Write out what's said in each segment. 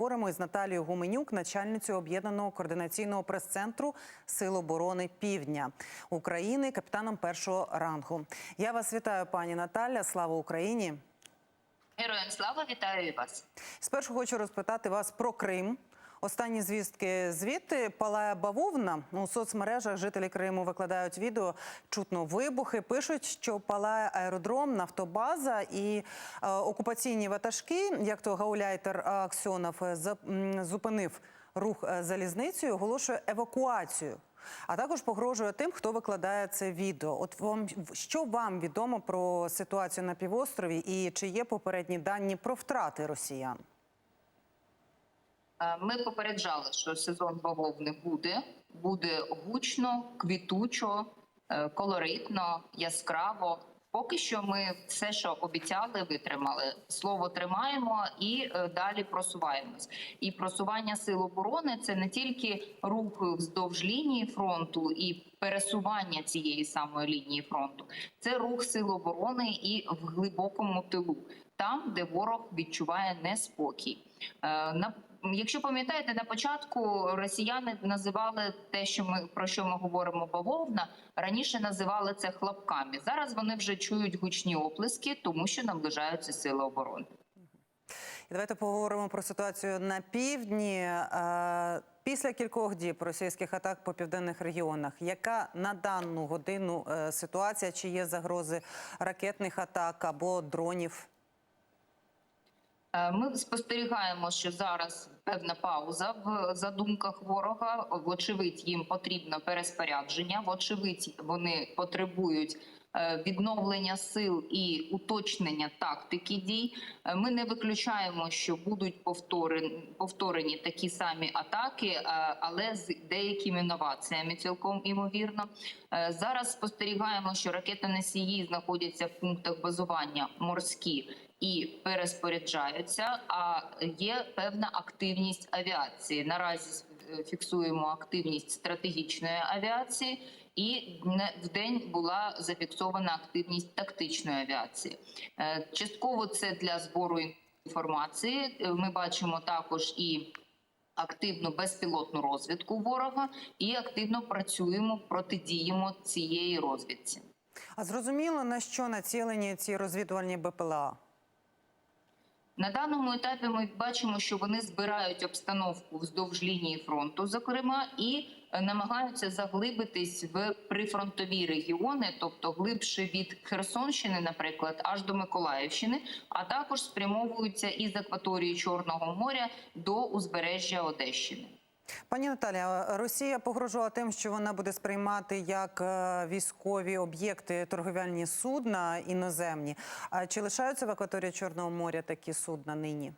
Говоримо із Наталією Гуменюк, начальницею об'єднаного координаційного прес-центру Сил оборони Півдня України, капітаном першого рангу. Я вас вітаю, пані Наталя. Слава Україні! Героям слава вітаю і вас. Спершу хочу розпитати вас про Крим. Останні звістки звідти палає бавовна. У соцмережах жителі Криму викладають відео. Чутно вибухи. Пишуть, що палає аеродром, нафтобаза і е, окупаційні ватажки, як то гауляйтер Аксьонов е, зупинив рух е, залізницею, оголошує евакуацію. А також погрожує тим, хто викладає це відео. От вам що вам відомо про ситуацію на півострові, і чи є попередні дані про втрати росіян? Е, Ми попереджали, що сезон бавовни буде. Буде гучно, квітучо, е, колоритно, яскраво. Поки що ми все, що обіцяли, витримали. Слово тримаємо і е, далі просуваємось. І просування сил оборони це не тільки рух вздовж лінії фронту і пересування цієї самої лінії фронту, це рух сил оборони і в глибокому тилу, там, де ворог відчуває неспокій. Якщо пам'ятаєте, на початку росіяни називали те, що ми про що ми говоримо, бавовна раніше називали це хлопками. Зараз вони вже чують гучні оплески, тому що наближаються сили оборони. І давайте поговоримо про ситуацію на півдні. Після кількох діб російських атак по південних регіонах, яка на дану годину е, ситуація? Чи є загрози ракетних атак або дронів? Е, Ми спостерігаємо, що зараз певна пауза в задумках ворога. Вочевидь, їм потрібно переспорядження. Вочевидь, вони потребують відновлення сил і уточнення тактики дій. Е, Ми не виключаємо, що будуть повторені, повторені такі самі атаки, е, але з деякими новаціями, цілком імовірно. Е, Зараз спостерігаємо, що ракетоносії знаходяться в пунктах базування морські і переспоряджаються. А є певна активність авіації. Наразі е, фіксуємо активність стратегічної авіації, і в день була зафіксована активність тактичної авіації. Е, Частково це для збору інформації. Е, Ми бачимо також і. Активну безпілотну розвідку ворога і активно працюємо, протидіємо цієї розвідці. А зрозуміло на що націлені ці розвідувальні БПЛА? На даному етапі ми бачимо, що вони збирають обстановку вздовж лінії фронту, зокрема, і намагаються заглибитись в прифронтові регіони, тобто глибше від Херсонщини, наприклад, аж до Миколаївщини, а також спрямовуються із акваторії Чорного моря до узбережжя Одещини. Пані Наталя, Росія погрожувала тим, що вона буде сприймати як е, військові об'єкти торговельні судна іноземні. А чи лишаються в акваторії Чорного моря такі судна нині?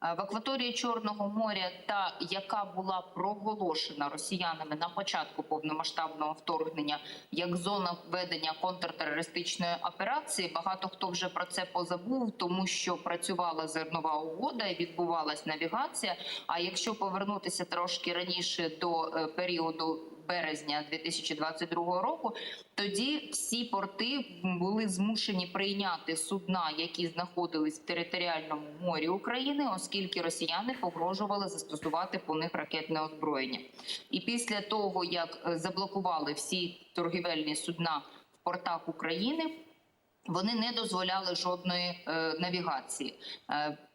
А В акваторії Чорного моря, та яка була проголошена росіянами на початку повномасштабного вторгнення як зона ведення контртерористичної операції, багато хто вже про це позабув, тому що працювала зернова угода і відбувалась навігація. А якщо повернутися трошки раніше до е, періоду березня 2022 року, тоді всі порти були змушені прийняти судна, які знаходились в територіальному морі України, оскільки росіяни погрожували застосувати по них ракетне озброєння. І після того, як е, заблокували всі торгівельні судна в портах України. Вони не дозволяли жодної е, навігації.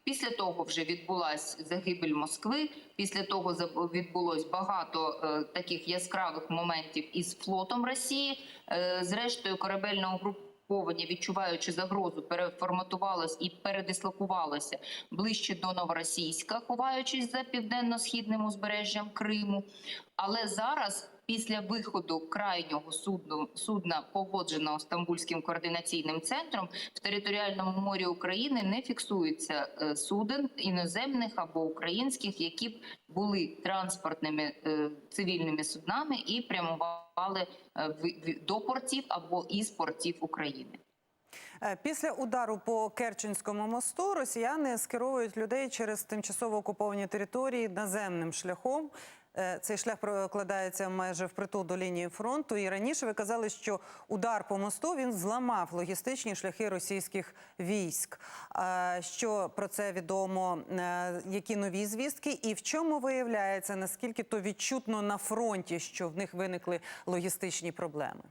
Після того вже відбулася загибель Москви. Після того відбулось багато е, таких яскравих моментів із флотом Росії. Е, зрештою, корабельне угруповання, відчуваючи загрозу, переформатувалось і передислокувалося ближче до Новоросійська, ховаючись за південно-східним узбережжям Криму. Але зараз після виходу крайнього судну судна, погодженого Стамбульським координаційним центром, в територіальному морі України не фіксується е, суден іноземних або українських, які б були транспортними е, цивільними суднами і прямували е, до портів або із портів України. Після удару по Керченському мосту росіяни скеровують людей через тимчасово окуповані території наземним шляхом. Е, Цей шлях прокладається майже впритул до лінії фронту. І раніше ви казали, що удар по мосту він зламав логістичні шляхи російських військ. Що про це відомо? Е, Які нові звістки? І в чому виявляється наскільки то відчутно на фронті, що в них виникли логістичні проблеми?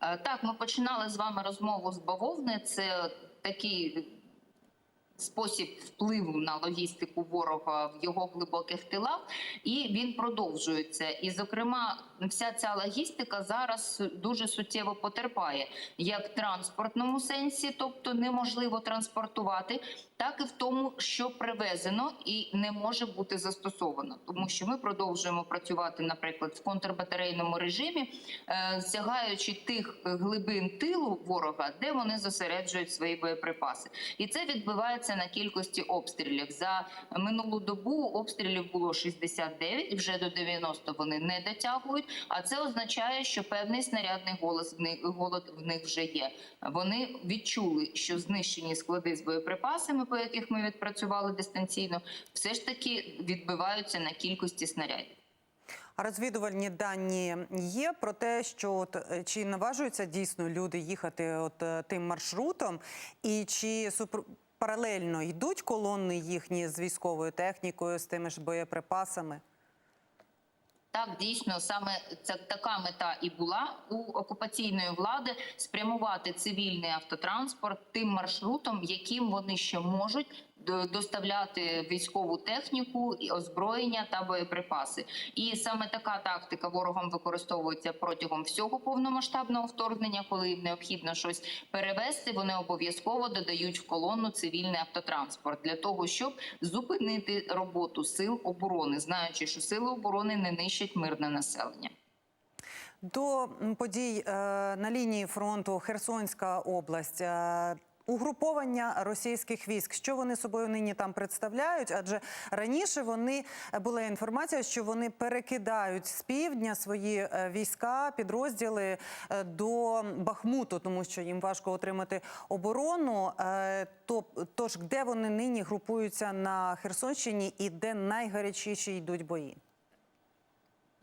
Е, Так, ми починали з вами розмову з бавовни. Це такий спосіб впливу на логістику ворога в його глибоких тилах, і він продовжується. І, зокрема, вся ця логістика зараз дуже суттєво потерпає, як в транспортному сенсі, тобто неможливо транспортувати, так і в тому, що привезено і не може бути застосовано, тому що ми продовжуємо працювати, наприклад, в контрбатарейному режимі, е, сягаючи тих глибин тилу ворога, де вони зосереджують свої боєприпаси, і це відбувається на кількості обстрілів. За минулу добу обстрілів було 69, вже до 90 вони не дотягують. А це означає, що певний снарядний голос в них голод в них вже є. Вони відчули, що знищені склади з боєприпасами, по яких ми відпрацювали дистанційно, все ж таки відбиваються на кількості снарядів. Розвідувальні дані є про те, що от, е, чи наважуються дійсно люди їхати от е, тим маршрутом, і чи супр... паралельно йдуть колони їхні з військовою технікою, з тими ж боєприпасами? Так, дійсно, саме ця така мета і була у окупаційної влади спрямувати цивільний автотранспорт тим маршрутом, яким вони ще можуть доставляти військову техніку, і озброєння та боєприпаси. І саме така тактика ворогом використовується протягом всього повномасштабного вторгнення, коли необхідно щось перевезти. Вони обов'язково додають в колону цивільний автотранспорт для того, щоб зупинити роботу сил оборони, знаючи, що сили оборони не нищать мирне населення. До подій е, на лінії фронту Херсонська область. Угруповання російських військ, що вони собою нині там представляють? Адже раніше вони е, була інформація, що вони перекидають з півдня свої е, війська, підрозділи е, до Бахмуту, тому що їм важко отримати оборону. То тож, де вони нині групуються на Херсонщині і де найгарячіші йдуть бої?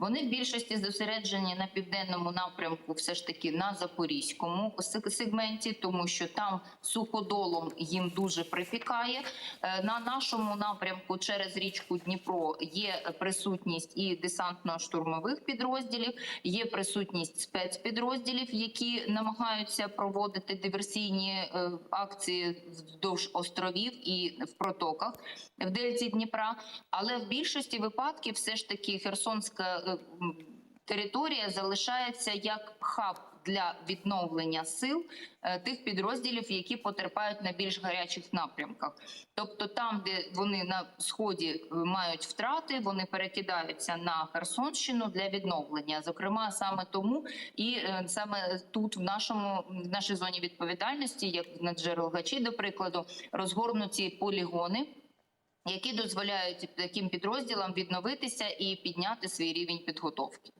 Вони в більшості зосереджені на південному напрямку, все ж таки на запорізькому сегменті, тому що там суходолом їм дуже припікає. Е, На нашому напрямку через річку Дніпро є присутність і десантно-штурмових підрозділів, є присутність спецпідрозділів, які намагаються проводити диверсійні е, акції вздовж островів і в протоках в дельті Дніпра. Але в більшості випадків все ж таки Херсонська е, територія залишається як хаб для відновлення сил е, тих підрозділів, які потерпають на більш гарячих напрямках. Тобто, там, де вони на сході е, мають втрати, вони перекидаються на Херсонщину для відновлення. Зокрема, саме тому і е, саме тут, в нашому в нашій зоні відповідальності, як на Джерелгачі, до прикладу, розгорнуті полігони які дозволяють таким підрозділам відновитися і підняти свій рівень підготовки.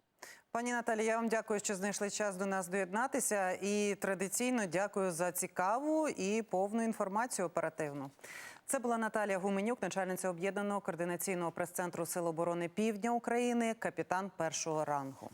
Пані Наталі, я вам дякую, що знайшли час до нас доєднатися. І традиційно дякую за цікаву і повну інформацію оперативну. Це була Наталія Гуменюк, начальниця об'єднаного координаційного прес-центру Сил оборони Півдня України, капітан першого рангу.